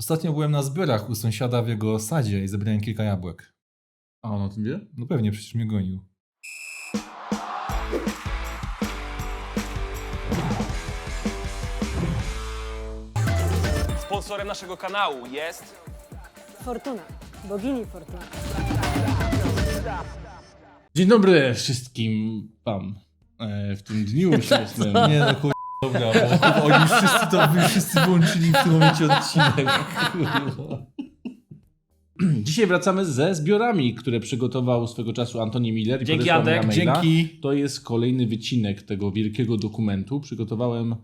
Ostatnio byłem na zbiorach u sąsiada w jego sadzie i zebrałem kilka jabłek. A on o tym wie? No pewnie, przecież mnie gonił. Sponsorem naszego kanału jest Fortuna, bogini Fortuna. Dzień dobry wszystkim wam e, w tym dniu śmiesznym. Nie no chuj, dobra, bo chyba oni wszyscy to wy wszyscy włączyli w tym momencie odcinek. kurwa. Dzisiaj wracamy ze zbiorami, które przygotował swego czasu Antoni Miller. i Dzięki, podesłał mi maila. Dzięki. To jest kolejny wycinek tego wielkiego dokumentu. Przygotowałem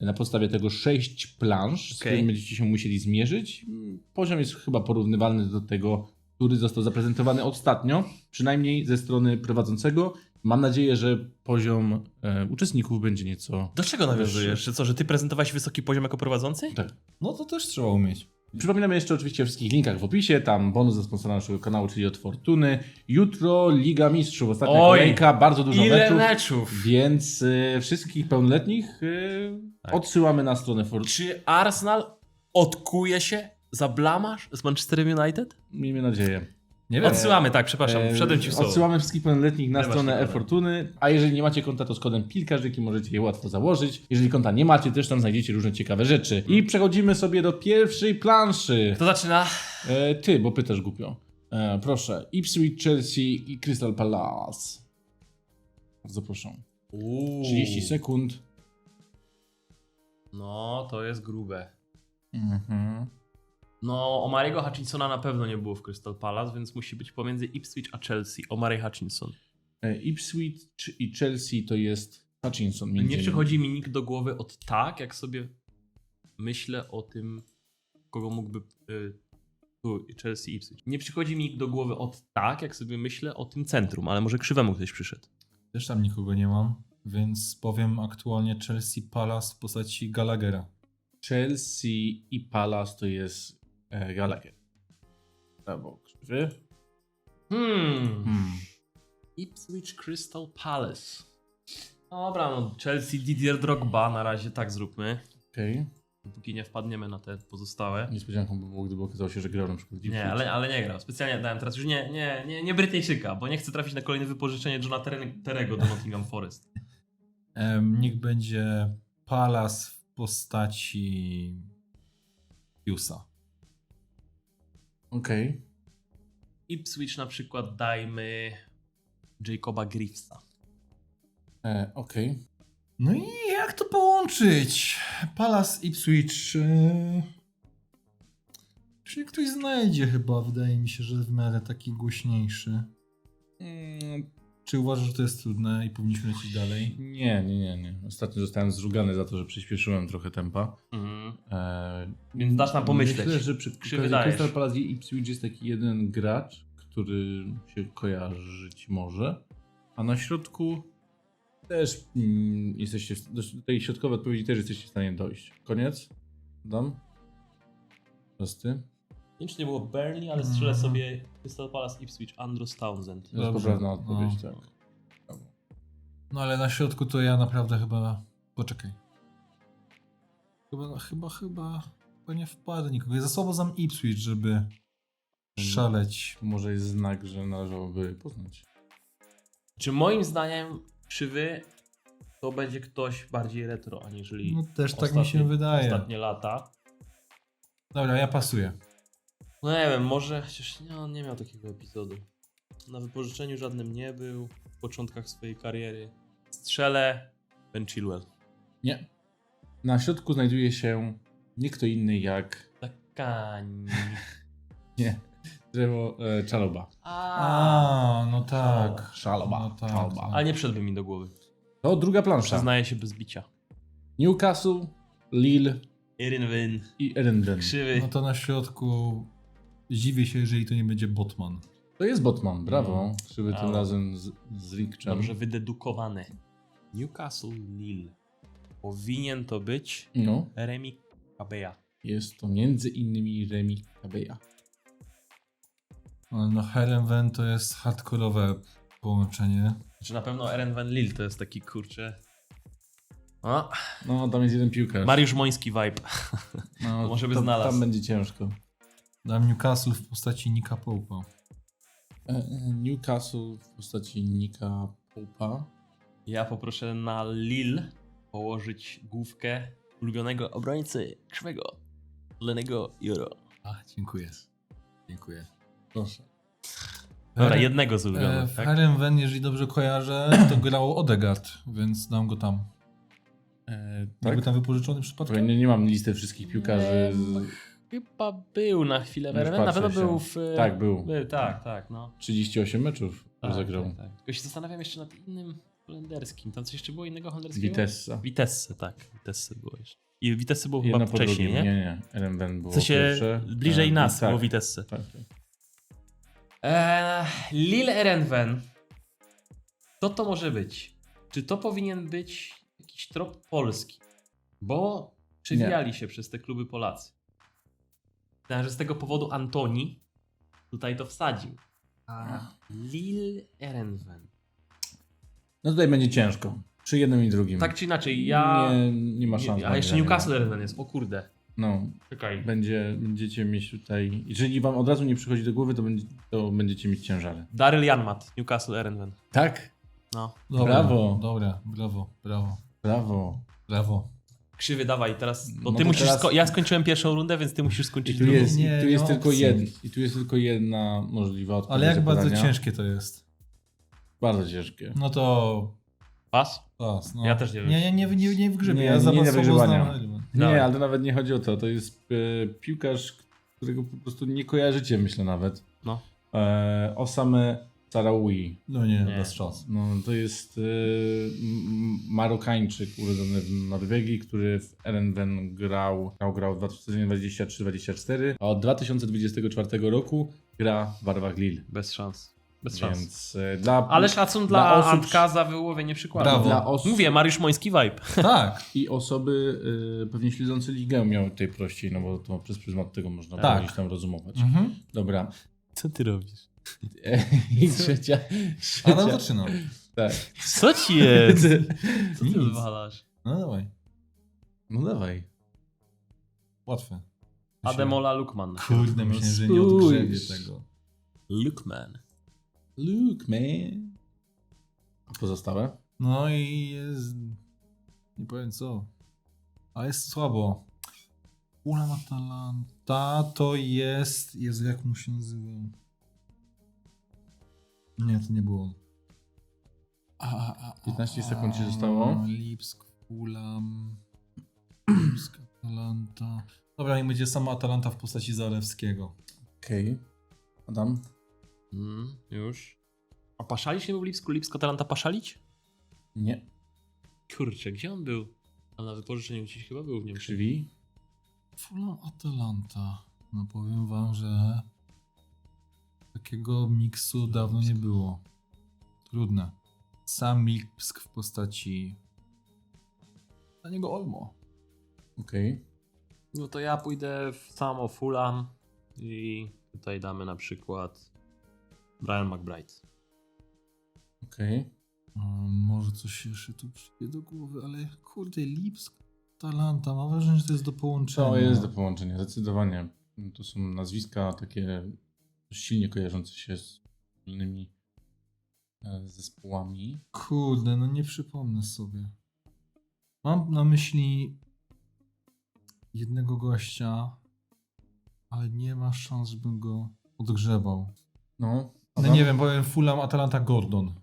na podstawie tego sześć planż, z Okej. którymi będziecie się musieli zmierzyć. Poziom jest chyba porównywalny do tego, który został zaprezentowany ostatnio, przynajmniej ze strony prowadzącego. Mam nadzieję, że poziom e, uczestników będzie nieco. Do czego nawiązujesz? Czy co, że ty prezentowałeś wysoki poziom jako prowadzący? Tak. No to też trzeba umieć. Przypominamy jeszcze oczywiście o wszystkich linkach w opisie. Tam bonus za sponsora naszego kanału, czyli od Fortuny. Jutro Liga Mistrzów, ostatnia Oj, kolejka, bardzo dużo Ile meczów. meczów? Więc y, wszystkich pełnoletnich y, Tak. odsyłamy na stronę Fortuny. Czy Arsenal odkuje się za blamasz z Manchesterem United? Miejmy nadzieję. Nie wiem. Odsyłamy, tak, przepraszam, E, wszedłem ci w słowo. Odsyłamy wszystkich pełnoletnich na Nie stronę konta. e-Fortuny, a jeżeli nie macie konta, to z kodem Pilkarzyki możecie je łatwo założyć. Jeżeli konta nie macie, też tam znajdziecie różne ciekawe rzeczy. I przechodzimy sobie do pierwszej planszy. Kto zaczyna? E, ty, bo pytasz głupio. E, proszę, Ipswich, Chelsea i Crystal Palace. Bardzo proszę. Uuu. 30 sekund. No, to jest grube. Mhm. No, Omariego Hutchinsona na pewno nie było w Crystal Palace, więc musi być pomiędzy Ipswich a Chelsea. Omary Hutchinson. E, Ipswich i Chelsea to jest Hutchinson. między Nie przychodzi mi nikt do głowy od tak, jak sobie myślę o tym, kogo mógłby. Y, tu, Chelsea Ipswich. Nie przychodzi mi nikt do głowy od tak, jak sobie myślę o tym centrum, ale może krzywemu ktoś przyszedł. Też tam nikogo nie mam, więc powiem aktualnie Chelsea Palace w postaci Gallaghera. Chelsea i Palace to jest e, Gallagher. Brawo, krzywy. Hmm. Hmm. Ipswich Crystal Palace. Dobra, no Chelsea Didier Drogba na razie tak zróbmy. Okej. Dopóki nie wpadniemy na te pozostałe. Niespodzianką by było, gdyby okazało się, że grał na przykład w Nie, ale, ale nie grał. Specjalnie dałem teraz już nie, nie, nie, nie Brytyjczyka, bo nie chcę trafić na kolejne wypożyczenie Johna Ter- Terego do Nottingham Forest. Em, niech będzie Palace w postaci Piusa. Okej. Ipswich na przykład dajmy Jacoba Griffsa. E, Okej. No i jak to połączyć? Palace Ipswich. Yy... Czy ktoś znajdzie chyba, wydaje mi się, że w miarę taki głośniejszy. Mm, Czy uważasz, że to jest trudne i powinniśmy lecieć dalej? Nie, nie, nie, nie. Ostatnio zostałem zrugany za to, że przyspieszyłem trochę tempa. Mhm. E, Więc dasz nam pomyśleć. Myślę, że przy Krzywy okazji dajesz. Crystal Palace i Ipswich jest taki jeden gracz, który się kojarzyć może. A na środku też mm, jesteście, w- do do tej środkowej odpowiedzi też jesteście w stanie dojść. Koniec? Dam? Prosty. Nie wiem, czy nie było Burnley, ale strzelę Mhm. sobie Crystal Palace Ipswich Andros Townsend. To jest Dobrze. poprawna odpowiedź, No. tak. No ale na środku to ja naprawdę chyba. Poczekaj. Chyba, chyba, chyba. Chyba nie wpadł nikogo. Ja za słabo znam Ipswich, żeby szaleć. Może jest znak, że należałoby poznać. Czy moim zdaniem krzywy to będzie ktoś bardziej retro, aniżeli No też tak mi się ostatnie- wydaje. ostatnie lata. Dobra, ja pasuję. No nie wiem, może, chociaż nie, on nie miał takiego epizodu. Na wypożyczeniu żadnym nie był, w początkach swojej kariery. Strzelę Ben Chilwell. Nie. Na środku znajduje się nie kto inny jak. Takani. Nie. Drzewo e, Czaloba. A, no tak. Szaloba. No tak, Szaloba. tak. Ale nie przyszedłby mi do głowy. To druga plansza. Przyznaję się bez bicia. Newcastle, Lille Irin Wyn, i Edinburgh. krzywy. No to na środku zdziwię się, jeżeli to nie będzie Botman. To jest Botman, brawo. Mm. Krzywy tym razem z, z Rikczem. Dobrze wydedukowane. Newcastle Lille. Powinien to być No, Remi Kabeja. jest to między innymi Remi Kabeja. Ale no Herenven to jest hardkorowe połączenie. Czy na pewno Eren Van Lille to jest taki kurczę O, No, tam jest jeden piłkarz. Mariusz Moński vibe. no, może by tam, znalazł. Tam będzie ciężko. Dam Newcastle w postaci Nika Pope'a. E, e, Newcastle w postaci Nika Popa. Ja poproszę na Lille położyć główkę ulubionego obrońcy krzywego, Lenego Euro. A, dziękuję. Dziękuję. Proszę. Dobra, Eren- jednego z E, ulubionych, w tak? Herenven, jeżeli dobrze kojarzę, to grał Odegaard, więc dam go tam. E, Tak? tak? tam wypożyczony przypadkiem? nie, nie mam listy wszystkich piłkarzy. Z... Chyba był na chwilę w Ereven, na pewno był w... Tak, był. był tak, tak, no. 38 meczów Tak, rozegrał. tak, tak. Tylko się zastanawiam jeszcze nad innym holenderskim. Tam coś jeszcze było innego holenderskiego? Vitessa. Vitesse, tak. Vitesse było jeszcze. I Vitesse było Jedno chyba po wcześniej, drugim. nie? Nie, nie. RMN było W sensie pierwsze. bliżej E, nas tak, było Vitesse. Tak, tak. Eee, Lille Erenven. Co to może być? Czy to powinien być jakiś trop polski? Bo przewijali się przez te kluby Polacy. Że z tego powodu Antoni tutaj to wsadził. A Lille Erenven. No tutaj będzie ciężko. Przy jednym i drugim. Tak czy inaczej, ja... Nie, nie ma szans. a jeszcze. Newcastle Erenven jest, o kurde. No, Czekaj. będzie, będziecie mieć tutaj. Jeżeli wam od razu nie przychodzi do głowy, to, będzie, to będziecie mieć ciężary. Daryl Janmat, Newcastle Erenven. Tak? No. Dobra, Brawo. Dobra, brawo, brawo, Brawo. brawo. Krzywy, dawaj teraz, bo No ty musisz, teraz- sko- ja skończyłem pierwszą rundę, więc ty musisz I skończyć tu drugą. jest, Nie, tu nie jest tylko jedna. I tu jest tylko jedna możliwa odpowiedź. Ale jak bardzo ciężkie to jest. Bardzo ciężkie. No to Pas? pas. No. Ja też nie wiem. Nie, nie, nie, nie, nie w grzybie. Nie, ja za nie wygrzewania. znam. Nie, ale nawet nie chodzi o to. To jest e, piłkarz, którego po prostu nie kojarzycie, myślę nawet. No. E, Osame Sarawi. No nie, Nie. bez szans. No, to jest m- Marokańczyk urodzony w Norwegii, który w Erenven grał, grał, grał w 2023-2024, a od 2024 roku gra w barwach Lille. Bez szans. Bez szans. Więc e, dla, Ale szacun dla, dla osób- Antka za wyłowienie przykładu. Brawo. dla osób Mówię, Mariusz Moński vibe. Tak, i osoby e, pewnie śledzące ligę miały tutaj prościej, no bo to przez pryzmat tego można Tak. tam rozumować. mhm. Dobra. Co ty robisz? I trzecia. Adam trzecia zaczyna. tak. Co ci jest? Co ty Nic. zwalasz? No dawaj, No dawaj. łatwe. Ademola Lukman. Kurde, myślę, że nie Spójrz. odgrzebie tego. Lukman. Luke, man. A pozostałe? No i jest... Nie powiem co. A jest słabo. Ula Atalanta to jest... Jezu, jak mu się nazywa? Nie, to nie było. A, a, a, a, 15 sekund ci zostało. Lipsk, Fulham... Lipsk, Atalanta... Dobra, niech będzie sama Atalanta w postaci Zalewskiego. Okej. Adam? Mm, już. A Paszalić nie był w Lipsku? Lipsko Talanta Paszalić? Nie. Kurczę, gdzie on był? A na wypożyczeniu gdzieś chyba był w Niemczech. Krzywi? Fulham Atalanta. No powiem wam, że takiego miksu dawno nie było. Trudne. Sam Lipsk w postaci dla niego Olmo. Okej. No to ja pójdę w samo Fulham i tutaj damy na przykład Brian McBride. Okej. A, może coś jeszcze tu przyjdzie do głowy, ale kurde, Lipsk, Atalanta, mam wrażenie, że to jest do połączenia. To jest do połączenia, zdecydowanie. To są nazwiska takie silnie kojarzące się z innymi e, zespołami. Kurde, no nie przypomnę sobie. Mam na myśli jednego gościa, ale nie ma szans, żebym go odgrzebał. No. No nie wiem, powiem Fulham, Atalanta, Gordon.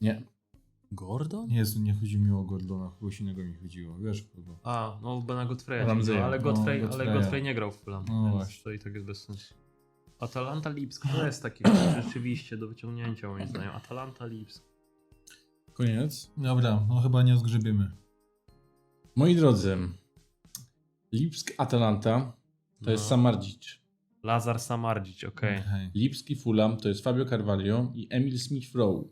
Nie. Gordon? Nie, nie chodzi mi o Gordona, kogoś innego mi chodziło, wiesz kogo. A, no Bena Godfreya. No, ale, No, Godfrey, ale Godfreya. Godfrey nie grał w Fulham, No więc właśnie. to i tak jest bez sensu. Atalanta Lipsk to jest taki rzeczywiście do wyciągnięcia moim zdaniem. Atalanta Lipsk. Koniec. Dobra, no chyba nie odgrzebiemy. Moi drodzy, Lipsk Atalanta to jest No. Samardzic. Lazar Samardzic, okej. Okej. Lipski Fulham to jest Fabio Carvalho i Emil Smith-Rowe.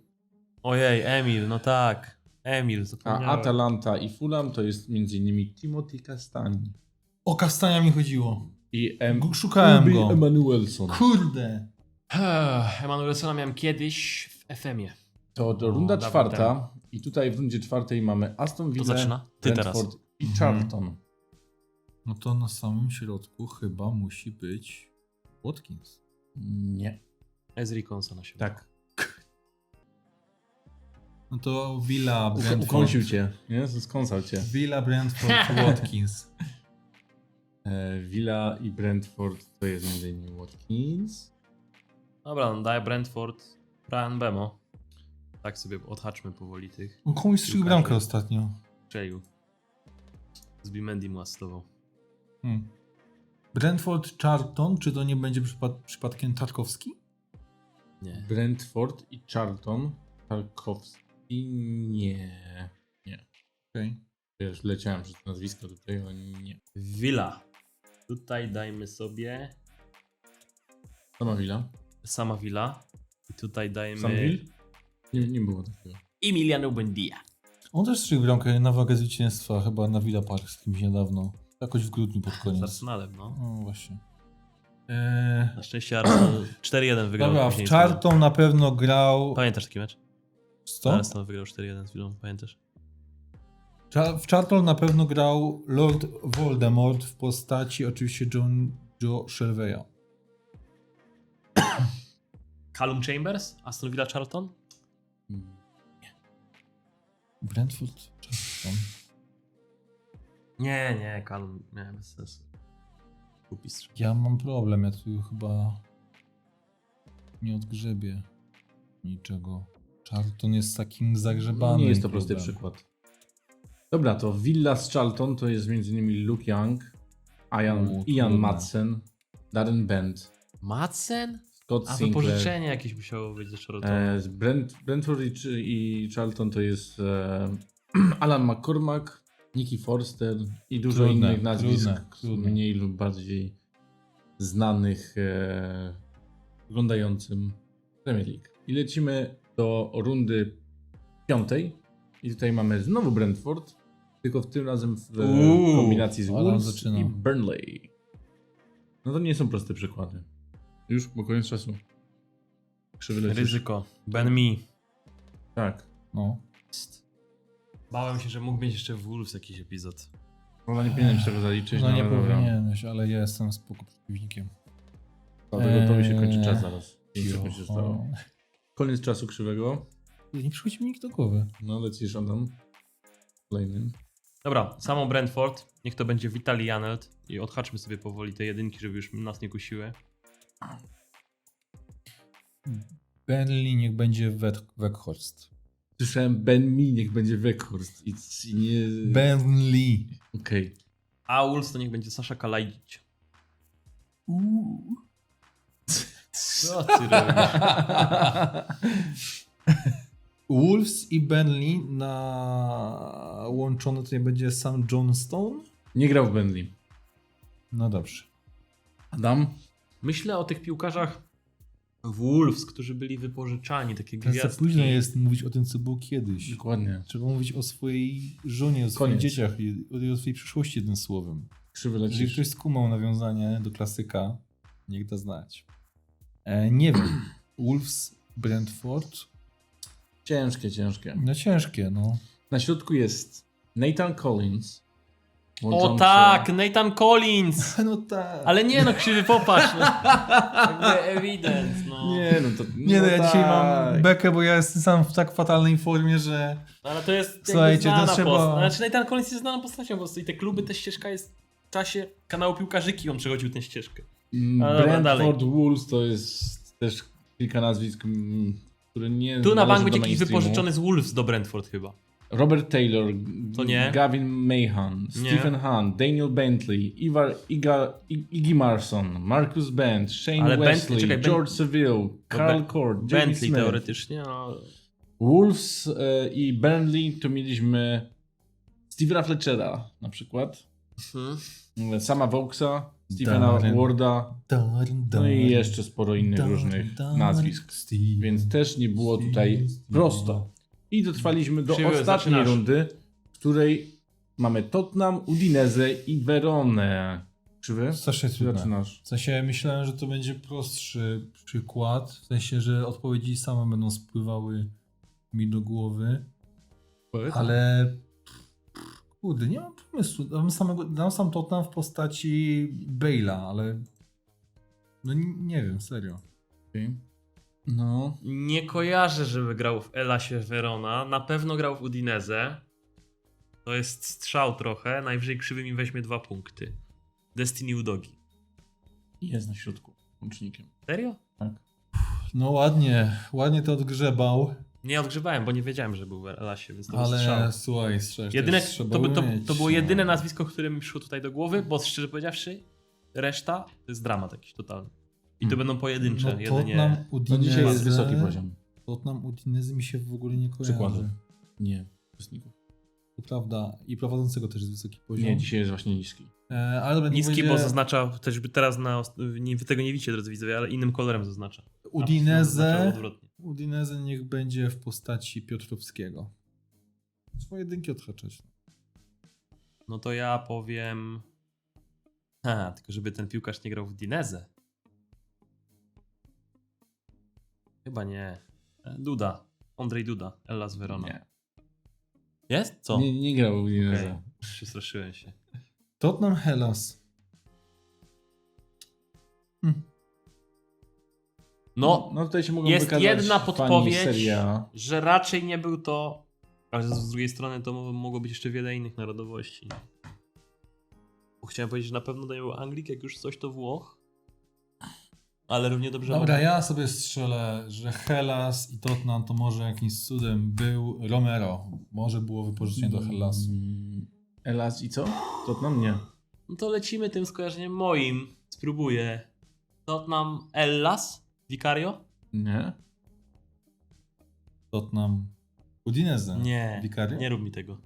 Ojej, Emil, no tak. Emil, A zapomniałem. Atalanta i Fulham to jest m.in. Timothy Castani O Kastania mi chodziło. I em Szukałem Ubi go. Emanuelson. Emanuelsona miałem kiedyś w FM-ie. To, to O, runda dawno czwarta. I tutaj w rundzie czwartej mamy Aston Villa, zaczyna? Ty Brentford i Mhm. Charlton. No to na samym środku chyba musi być Watkins. Nie. Ezri Konsa na siebie. Tak. No to Villa, Brentford. Ukąsił cię, nie? Skąsał cię. Villa, Brentford, Watkins. E, Villa i Brentford to jest między innymi Watkins. Dobra, no daję Brentford, Brian Bemo. Tak sobie odhaczmy powoli tych. On komuś strzelił bramkę ostatnio. Strzelił. Z Bimendi mu asystował. Hmm. Brentford, Charlton, czy to nie będzie przypad przypadkiem Tarkowski? Nie. Brentford i Charlton. Tarkowski nie. Okej. Wiesz, leciałem przez nazwisko tutaj, ale nie. Villa. Tutaj dajmy sobie Sama Villa. sama Villa. I tutaj dajemy Sam Will? Nie, nie było takiego. Emiliano Buendia. On też strzelił bramkę na wagę zwycięstwa, chyba na Villa Park z kimś niedawno. Jakoś w grudniu pod Z koniec. Arsenalem, no. No właśnie. Eee, Na szczęście Arsenal 4-1 wygrał. dobra, w później z Charlton na pewno grał... Pamiętasz taki mecz? Co? Arsenal wygrał 4-1 z Villą, pamiętasz? W Charlton na pewno grał Lord Voldemort w postaci oczywiście John Joe Shelveya. Callum Chambers? Aston Villa Charlton? Mm. Brentford, Charlton. Nie, nie, Callum, nie, bez sensu. Ja mam problem, ja tu chyba nie odgrzebię niczego. Charlton jest takim zagrzebanym. Nie jest to prosty przykład. Dobra, to Villa z Charlton to jest między innymi Luke Young, Ian, U, Ian. Madsen, Darren Bent, Madsen? Scott A Sinclair. wypożyczenie jakieś musiało być ze Charlton. E, z Brent, Brentford i, i Charlton to jest e, Alan McCormack, Nicky Forster i dużo Trudne, innych nazwisk trudne, trudne. mniej lub bardziej znanych e, oglądającym Premier League. I lecimy do rundy piątej. I tutaj mamy znowu Brentford, tylko w tym razem w Uuu, kombinacji z Wolves zaczyna. i Burnley. No to nie są proste przykłady. Już, bo koniec czasu. Krzywy lecisz. Ryzyko. Ben Mi. Tak. No. Bałem się, że mógł mieć jeszcze Wolves jakiś epizod. Chyba nie powinienem się tego zaliczyć. No nie ale dobra. powinieneś, ale ja jestem spoko przeciwnikiem. Dlatego to mi się kończy Eee, czas zaraz. Pięć sekund się zostało. Koniec czasu krzywego. Nie przychodzi mi nikt do głowy. No lecisz Adam. Kolejnym. Dobra, samo Brentford. Niech to będzie Vitali Janelt. I odhaczmy sobie powoli te jedynki, żeby już nas nie kusiły. Burnley niech będzie Wek- Weghorst. Słyszałem Ben Mi, niech będzie Weghorst. I, i nie... Burnley. Okej. A Wolves to niech będzie Sasha Kalajdzic. Co ty robisz? Wolves i Burnley na łączone to nie będzie sam John Stone? Nie grał w Bentley. No dobrze. Adam? Myślę o tych piłkarzach Wolves, którzy byli wypożyczani, takie Teraz za gwiazdki. późno jest mówić o tym, co było kiedyś. Dokładnie. Trzeba mówić o swojej żonie, o swoich Koniec. dzieciach o, swojej przyszłości jednym słowem. Krzywy Jeżeli lecisz. ktoś skumał nawiązanie do klasyka, niech da znać. E, nie wiem. Wolves, Brentford. Ciężkie, ciężkie. No ciężkie, no. Na środku jest Nathan Collins. O tak, Nathan Collins! No tak. Ale nie no, krzywy popatrz. No. Jakby ewident, no. Nie, no to... Nie no, ja dzisiaj tak. mam bekę, bo ja jestem sam w tak fatalnej formie, że No, Ale to jest Słuchajcie, jakby to znana trzeba- postać. Znaczy Nathan Collins jest znaną postacią po prostu i te kluby, ta ścieżka jest w czasie kanału Piłkarzyki, on przechodził tę ścieżkę. Mm, Ale Brentford. Wolves to jest też kilka nazwisk, które nie Tu na bank będzie jakiś wypożyczony z Wolves do Brentford chyba. Robert Taylor. Gavin Mayhan, Nie. Stephen Hunt, Daniel Bentley, Ivar Iga, Iggy Marson, Marcus Bent, Shane Ale Bentley- Wesley, czekaj, Ben- George Seville, Carl Ben- Cord, Jamie Bentley Smith. teoretycznie, no. Wolves e, i Burnley to mieliśmy Stevena Fletchera na przykład, Mhm. sama Vauxa, Stephena Darren. Warda, Darren, no i jeszcze sporo innych Darren, różnych Darren, nazwisk. Steve, Więc też nie było tutaj prosto. I dotrwaliśmy do ostatniej zaczynasz. rundy, w której mamy Tottenham, Udinese i Veronę. Krzywy? Strasznie Ty trudne. zaczynasz. W sensie myślałem, że to będzie prostszy przykład, w sensie, że odpowiedzi same będą spływały mi do głowy. Ale kurde, nie mam pomysłu. Dam, samego, dam sam Tottenham w postaci Bale'a, ale no nie, nie wiem, serio. Okej. No. Nie kojarzę, żeby grał w Elasie Verona. Na pewno grał w Udineze. To jest strzał trochę. Najwyżej krzywy mi weźmie dwa punkty. Destiny Udogi. Jest na środku łącznikiem. Serio? Tak. No ładnie, ładnie to odgrzebał, Nie odgrzebałem, bo nie wiedziałem, że był w Elasie, więc to ale strzał. słuchaj, strzelać Jedyne, to, to, umieć, to było no. jedyne nazwisko, które mi przyszło tutaj do głowy, bo szczerze powiedziawszy, reszta to jest dramat jakiś totalny. I to Hmm. będą pojedyncze, No jedynie... No Udinese, dzisiaj jest wysoki poziom. Tottenham, Udinese mi się w ogóle nie kojarzy. Przykłady. Nie. Uczestników. To prawda. I prowadzącego też jest wysoki poziom. Nie, dzisiaj jest właśnie niski. E, ale dobra, Niski, będzie bo zaznacza, też by teraz na, nie, wy tego nie widzicie, drodzy widzowie, ale innym kolorem zaznacza. Udinese, odwrotnie. Udinese niech będzie w postaci Piotrowskiego. Swoje dynki odhaczać. No to ja powiem... Ha, tylko żeby ten piłkarz nie grał w Dinezę. Chyba nie. E, Duda. Andrzej Duda. Ellas Verona. Nie. Jest? Co? Nie, nie grał w Udinese. Okej. Przestraszyłem się. Tottenham Hellas. Hm. No, no tutaj się mogą jest wykazać jedna podpowiedź, że raczej nie był to. Ale z drugiej strony to mo- mogło być jeszcze wiele innych narodowości. Bo chciałem powiedzieć, że na pewno to nie był Anglik, jak już coś to Włoch. Ale równie dobrze. Dobra, mógł- ja sobie strzelę, że Hellas i Tottenham to może jakimś cudem był Romero. Może było wypożyczenie do Hellasu. Mm, Elas i co? Tottenham? Nie. No to lecimy tym skojarzeniem moim. Spróbuję. Tottenham Ellas? Vicario? Nie. Tottenham Udinese. Nie. Vicario? Nie rób mi tego.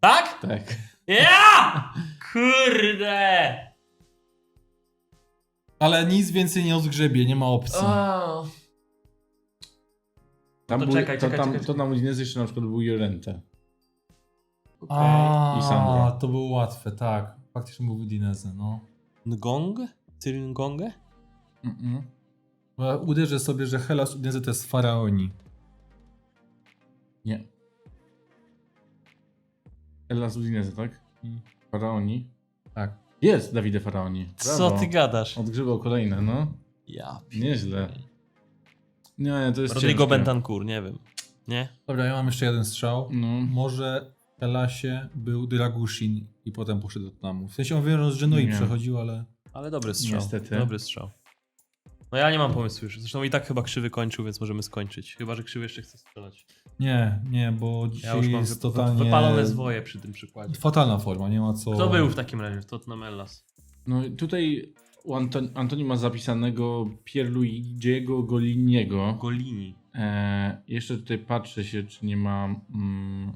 Tak? Tak. Ja! Kurde! Ale nic więcej nie odgrzebie, nie ma opcji. O. Tam to był, czekaj, to, czekaj, tam, czekaj, to na Udinese jeszcze na przykład był Jorente. A, I Sandro. to było łatwe, tak. Faktycznie był w Udinese, no. Ngong? Cyril Ngonge? Mm-mm. Bo Uderzę sobie, że Hellas Udinese to jest faraoni. Nie. Elas Udinese, tak? Faraoni. Tak. Jest Davide Faraoni. Co Brawo. ty gadasz? Odgrzebał kolejne, no. Ja Nieźle. Nie, to jest Rodrigo ciężkie. Bentancur, nie wiem. Nie? Dobra, ja mam jeszcze jeden strzał. No. Może w Hellasie był Dragusin i potem poszedł do Tottenhamu. W sensie on wiem, że z Genui Nie. przechodził, ale... Ale dobry strzał. Niestety. Dobry strzał. No ja nie mam pomysłu już. Zresztą i tak chyba krzywy kończył, więc możemy skończyć. Chyba, że krzywy jeszcze chce strzelać. Nie, nie, bo Ja dzisiaj już mam jest wy- totalnie... wypalone zwoje przy tym przykładzie. Fatalna forma, nie ma co... Kto był w takim razie w Tottenham Ellas? No i tutaj u Anton Antoni ma zapisanego Pierluigiego Goliniego. Golini. E, jeszcze tutaj patrzę się, czy nie ma mm,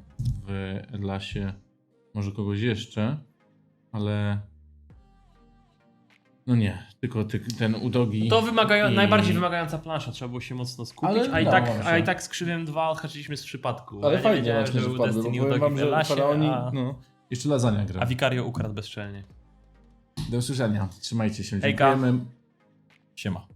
w Lasie może kogoś jeszcze, ale no nie, tylko ty, ten Udogi. To wymagają, i- najbardziej wymagająca plansza, trzeba było się mocno skupić, Ale a, i udało tak, wam się. a i tak z krzywym dwa odhaczyliśmy z przypadku. Ale ja nie fajnie wiedziałem, właśnie, że był wpadły, bo Destiny powiem Udogi w że Elasie, Faraoni, a, no, jeszcze lasania gra. a Vicario ukradł bezczelnie. Do usłyszenia, trzymajcie się, Hejka. dziękujemy. Siema.